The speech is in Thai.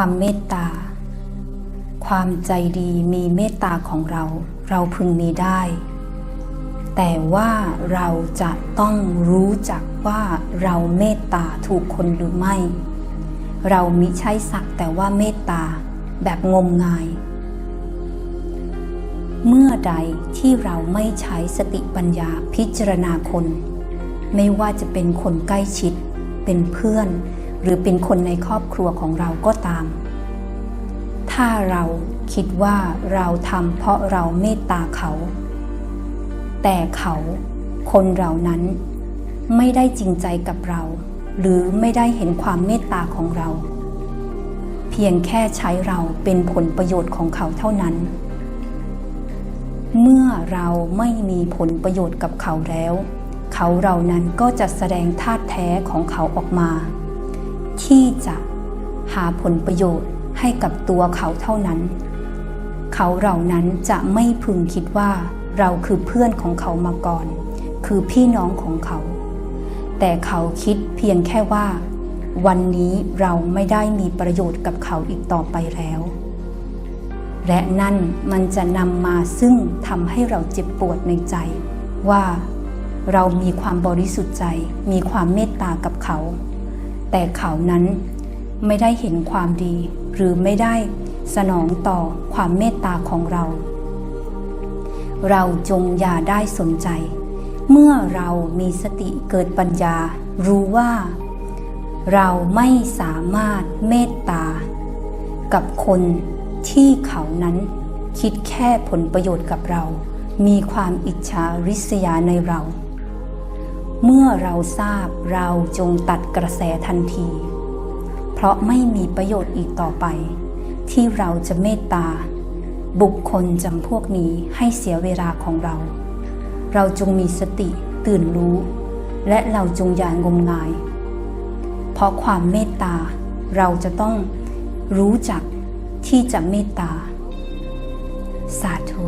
ความเมตตา ความใจดีมีเมตตาของเรา เราพึงมีได้ แต่ว่าเราจะต้องรู้จักว่าเราเมตตาถูกคนหรือไม่ เรามิใช่สักแต่ว่าเมตตาแบบงมงาย เมื่อใดที่เราไม่ใช้สติปัญญาพิจารณาคน ไม่ว่าจะเป็นคนใกล้ชิด เป็นเพื่อน หรือเป็นคนในครอบครัวของเราก็ตาม ถ้าเราคิดว่าเราทำเพราะเราเมตตาเขา แต่เขาคนเหล่านั้นไม่ได้จริงใจกับเรา หรือไม่ได้เห็นความเมตตาของเรา เพียงแค่ใช้เราเป็นผลประโยชน์ของเขาเท่านั้น เมื่อเราไม่มีผลประโยชน์กับเขาแล้ว เขาเหล่านั้นก็จะแสดงธาตุแท้ของเขาออกมา ที่จะหาผลประโยชน์ให้กับตัวเขาเท่านั้น เขาเหล่านั้นจะไม่พึงคิดว่าเราคือเพื่อนของเขามาก่อน คือพี่น้องของเขา แต่เขาคิดเพียงแค่ว่า วันนี้เราไม่ได้มีประโยชน์กับเขาอีกต่อไปแล้ว และนั่นมันจะนำมาซึ่งทำให้เราเจ็บปวดในใจว่าเรามีความบริสุทธิ์ใจ มีความเมตตากับเขา แต่เขานั้นไม่ได้เห็นความดี หรือไม่ได้สนองต่อความเมตตาของเรา เราจงอย่าได้สนใจ เมื่อเรามีสติเกิดปัญญา รู้ว่า เราไม่สามารถเมตตา กับคนที่เขานั้นคิดแค่ผลประโยชน์กับเรา มีความอิจฉาริษยาในเรา เมื่อเราทราบเราจงตัดกระแสทันที เพราะไม่มีประโยชน์อีกต่อไป ที่เราจะเมตตา บุคคลจำพวกนี้ให้เสียเวลาของเรา เราจงมีสติตื่นรู้ และเราจงอย่างงมงาย เพราะความเมตตาเราจะต้องรู้จักที่จะเมตตา สาธุ